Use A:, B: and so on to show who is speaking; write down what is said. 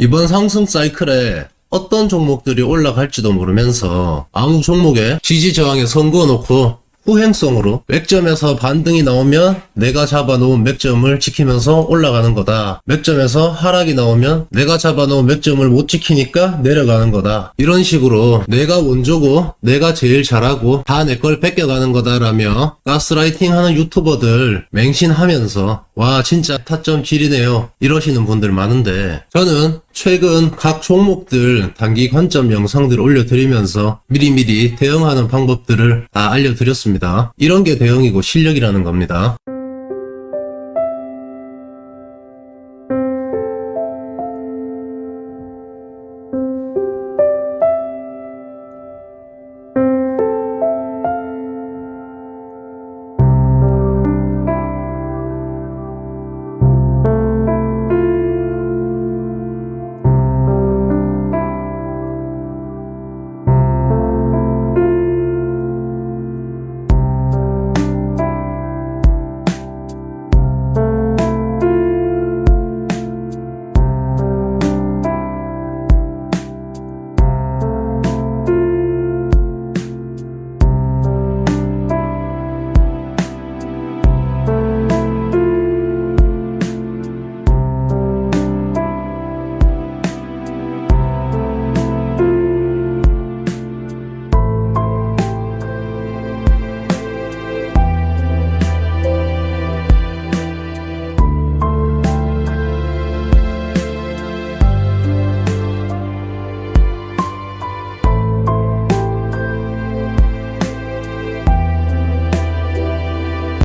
A: 이번 상승 사이클에 어떤 종목들이 올라갈지도 모르면서 아무 종목에 지지 저항에 선 그어놓고 후행성으로 맥점에서 반등이 나오면 내가 잡아놓은 맥점을 지키면서 올라가는 거다. 맥점에서 하락이 나오면 내가 잡아놓은 맥점을 못 지키니까 내려가는 거다. 이런 식으로 내가 원조고 내가 제일 잘하고 다 내 걸 뺏겨가는 거다라며 가스라이팅 하는 유튜버들 맹신하면서 와 진짜 타점 지리네요 이러시는 분들 많은데 저는 최근 각 종목들 단기 관점 영상들을 올려드리면서 미리미리 대응하는 방법들을 다 알려드렸습니다. 이런 게 대응이고 실력이라는 겁니다.